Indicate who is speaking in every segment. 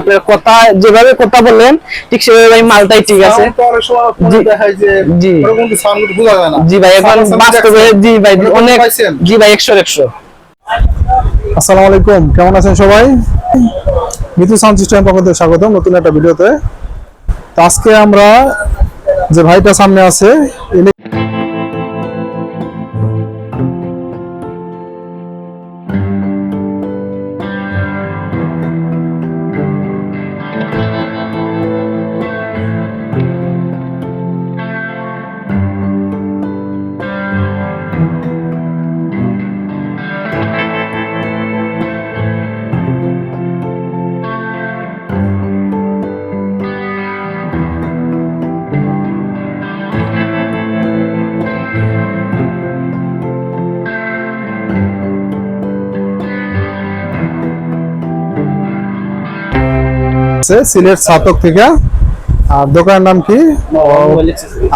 Speaker 1: আপনার কথা যেভাবে কথা বললেন ঠিক সেভাবে ভাই মালটাই ঠিক আছে। জি। ভাই এখন বাস্তবে জি ভাই অনেক জি ভাই একশো একশো।
Speaker 2: আসসালামু আলাইকুম কেমন আছেন সবাই? মিতু সাউন্ড সিস্টেম পক্ষ থেকে স্বাগতম নতুন একটা ভিডিওতে। তো আজকে আমরা যে ভাইটা সামনে আছে সিলেট সাতক থেকে। আর দোকানের নাম কি?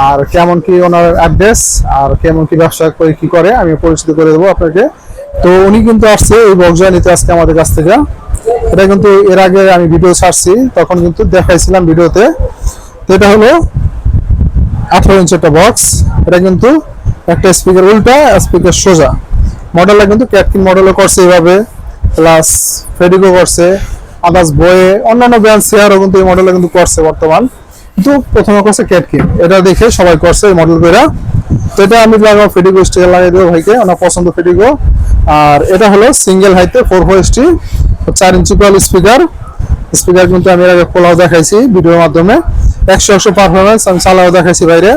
Speaker 2: আর কেমন কি ওনার অ্যাড্রেস? আর কেমন কি ব্যবসা করে কি করে? আমি পরিচিত করে দেবো আপনাকে। তো উনি কিন্তু আসছে এই বক্সা নিতে আজকে আমাদের কাছ থেকে। এটা কিন্তু এর আগে আমি ভিডিও ছাড়ছি, তখন কিন্তু দেখাইছিলাম ভিডিওতে। তো এটা হলো আঠারো ইঞ্চি একটা বক্স। এটা কিন্তু একটা স্পিকার উল্টা স্পিকার সোজা। মডেলটা কিন্তু ক্যাটকিন মডেলও করছে এইভাবে, প্লাস ফেডিকো করছে। আদার্স বয়ে অন্যান্য ব্র্যান্ড শেয়ারও কিন্তু এই মডেলটা কিন্তু করছে বর্তমান। কিন্তু প্রথমে করছে ক্যাটকিন এটা দেখে সবাই করছে এই মডেল করে তো এটা আমি লাগাবো ফেডিকো স্টিকার লাগিয়ে দেবো ভাইকে, ওনার পছন্দ ফেডিকো আর এটা হলো সিঙ্গেল হাইতে ফোর এসটি চার ইঞ্চি কল স্পিকার স্পিকার কিন্তু আমি আগে খোলাও দেখাইছি ভিডিওর মাধ্যমে। একশো একশো পারফরমেন্স আমি চালাও দেখাইছি বাইরে।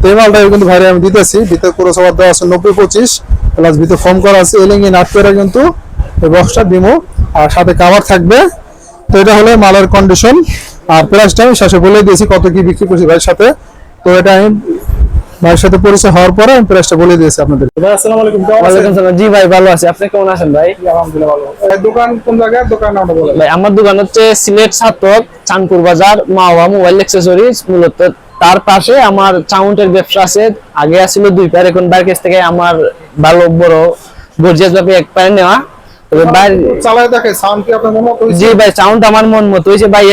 Speaker 2: তো এই মালটা কিন্তু বাইরে আমি দিতেছি। ভিতরে পুরো সবার দেওয়া আছে নব্বই পঁচিশ। প্লাস ভিতরে ফোন করা আছে এলিঙ্গি নাট করে কিন্তু এই বক্সটা দিমো। আর সাথে কাভার থাকবে তো এটা হলো মালের কন্ডিশন আর প্রাইসটা আমি শেষে বলে দিয়েছি কত কি বিক্রি করছি ভাইয়ের সাথে। তো এটা আমি ভাইয়ের সাথে পরিচয় হওয়ার পরে আমি প্রাইসটা বলে দিয়েছি আপনাদের। ভাই আসসালামু আলাইকুম
Speaker 1: ওয়ালাইকুম সালাম জি ভাই ভালো আছি। আপনি কেমন আছেন ভাই?
Speaker 2: আলহামদুলিল্লাহ ভালো দোকান কোন জায়গায়? দোকান নামটা
Speaker 1: ভাই আমার দোকান হচ্ছে সিলেট ছাতক চাঁদপুর বাজার মাওয়া মোবাইল অ্যাক্সেসরিজ মূলত। তার পাশে আমার চাউন্টের ব্যবসা আছে। আগে আসছিল দুই পার এখন বাইরের কাছ থেকে আমার ভালো বড়। গর্জিয়াস ভাবে এক পায়ে নেওয়া। তবে
Speaker 2: চালায় দেখে সাউন্ড কি আপনার মনে মতো
Speaker 1: জি ভাই সাউন্ড আমার মন মতো ভাই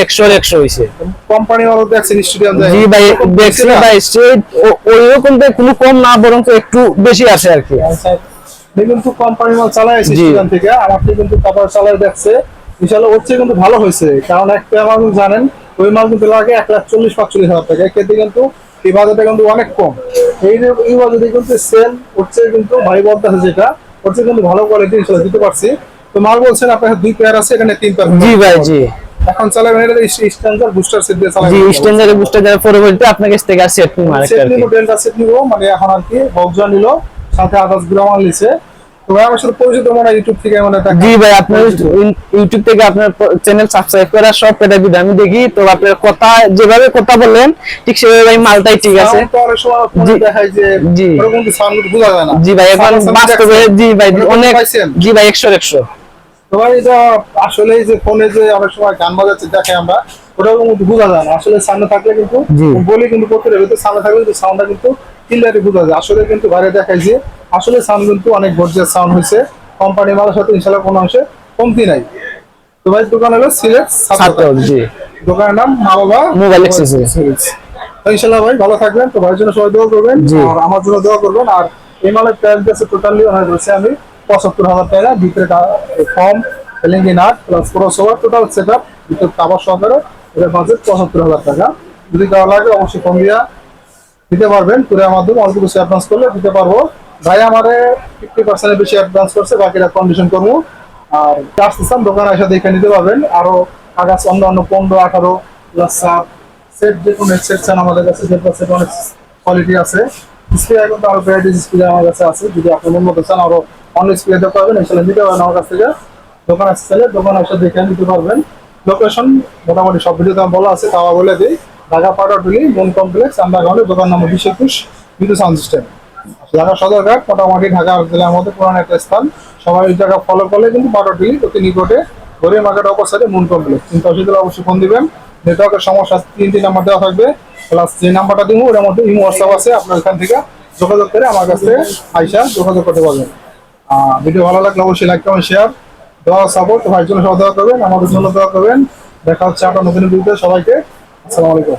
Speaker 2: কোম্পানি দেখছেন
Speaker 1: জি ভাই রকম কোনো কম না বরং একটু বেশি আছে আর কি।
Speaker 2: কিন্তু কোম্পানি মাল চালায় থেকে আমার কিন্তু চালায় দেখছে। হচ্ছে কিন্তু ভালো হয়েছে কারণ একটা মাল জানেন ওই মাল কিন্তু লাগে এক লাখ চল্লিশ পাঁচচল্লিশ হাজার টাকা। এক্ষেত্রে কিন্তু এই বাজারটা কিন্তু অনেক কম। এই এই বাজারে কিন্তু সেল হচ্ছে কিন্তু ভাই বলতেছে যেটা হচ্ছে কিন্তু ভালো কোয়ালিটি ইনশাল্লাহ দিতে পারছি। তো মাল বলছেন আপনার দুই পেয়ার আছে এখানে তিন পেয়ার
Speaker 1: জি ভাই জি।
Speaker 2: এখন চালাবেন এটা স্ট্যান্ডার্ড বুস্টার সেট দিয়ে
Speaker 1: জি
Speaker 2: চালাবেন
Speaker 1: স্ট্যান্ডার্ড বুস্টার যারা পরবর্তীতে আপনার কাছ থেকে আর সেট নিব আরেকটা
Speaker 2: সেট নিব ডেল্টা সেট নিব মানে এখন আর কি বক্স নিলো সাথে আদার্স গ্রাম নিছে। তো ভাই আমার সাথে পরিচিত মনে ইউটিউব থেকে মানে
Speaker 1: জি ভাই আপনার ইউটিউব থেকে আপনার চ্যানেল সাবস্ক্রাইব করা সব পেটা ভিডিও আমি দেখি। তো আপনার কথা যেভাবে কথা বললেন ঠিক সেভাবে ভাই মালটাই ঠিক আছে।
Speaker 2: অনেক
Speaker 1: জি। ভাই এখন বাস্তবে জি ভাই অনেক জি ভাই একশো একশো।
Speaker 2: তো ভাই এটা আসলে যে ফোনে যে অনেক সময় গান বাজাচ্ছে দেখে আমরা ওটা কিন্তু বোঝা যায় না। আসলে সামনে থাকলে কিন্তু। বলি কিন্তু করতে হবে তো সামনে থাকলে কিন্তু সাউন্ডটা কিন্তু ক্লিয়ারলি বোঝা যায়। আসলে কিন্তু বাইরে দেখায় যে আসলে সাউন্ড কিন্তু অনেক গর্জিয়াস সাউন্ড হয়েছে। কোম্পানি মালের সাথে ইনশাল্লাহ কোনো অংশে কমতি নাই। তো ভাই দোকান হলো সিলেট
Speaker 1: জি।
Speaker 2: দোকানের নাম মা বাবা। তো ইনশাল্লাহ ভাই ভালো থাকবেন। তো ভাইয়ের জন্য সবাই দোয়া করবেন। আর আমার জন্য দোয়া করবেন। আর এই মালের প্রাইস দিয়েছে টোটালি ওনার বলছে আমি। পঁচাত্তর হাজার টাকা ভিতরে ফর্ম এলিঙ্গি nut plus crossover total set up ভিতরে কাবার সহকারে এটার বাজেট পঁচাত্তর হাজার টাকা। যদি দেওয়া লাগে অবশ্যই ফোন দিয়া দিতে পারবেন কুরিয়ার মাধ্যমে অল্প কিছু অ্যাডভান্স করলে দিতে পারব। ভাই আমারে ফিফটি পার্সেন্টের বেশি অ্যাডভান্স করছে বাকিটা কন্ডিশন করব। আর চার্জ দোকানে এসে দেখে নিতে পারবেন। আরও কাগজ অন্য অন্য পনেরো, আঠারো প্লাস সাত সেট যে কোনো সেট চান আমাদের কাছে, যেটা সেট অনেক কোয়ালিটি আছে। স্পিকার কিন্তু আরও ভ্যারাইটিস স্পিকার আমার কাছে আছে। যদি আপনি মন মতো চান, আরও অন্য স্পিকার দিতে পারবেন এসে নিতে পারবেন আমার কাছ থেকে। দোকান আসতে চাইলে দোকান এসে দেখে নিতে পারবেন। লোকেশন মোটামুটি সব ভিডিওতে বলা আছে, তাও বলে দিই। ঢাকা পাটাটুলি মন কমপ্লেক্স আন্ডারগ্রাউন্ডে দোকান নম্বর বিশ একুশ বিদ্যুৎ সাউন্ড সিস্টেম। ঢাকা সদরঘাট মোটামুটি ঢাকা জেলার মধ্যে পুরানো একটা স্থান। সবাই জায়গা ফলো করলে কিন্তু পাটাটুলি অতি নিকটে গরিব মার্কেট সাইডে মুন কমপ্লেক্স। কিন্তু অসুবিধা অবশ্যই ফোন দিবেন। নেটওয়ার্কের সমস্যা তিনটি নাম্বার দেওয়া থাকবে। প্লাস যে নাম্বারটা দিব, ওটার মধ্যে ইমো হোয়াটসঅ্যাপ আছে, আপনার এখান থেকে যোগাযোগ করে আমার কাছে আইসা যোগাযোগ করতে পারবেন। ভিডিও ভালো লাগলে অবশ্যই লাইক কমেন্ট শেয়ার দোয়া সাপোর্ট ভাইয়ের জন্য সব দোয়া করবেন, আমাদের জন্য দোয়া করবেন। দেখা হচ্ছে আপনার নতুন ভিডিওতে সবাইকে। আসসালামু আলাইকুম।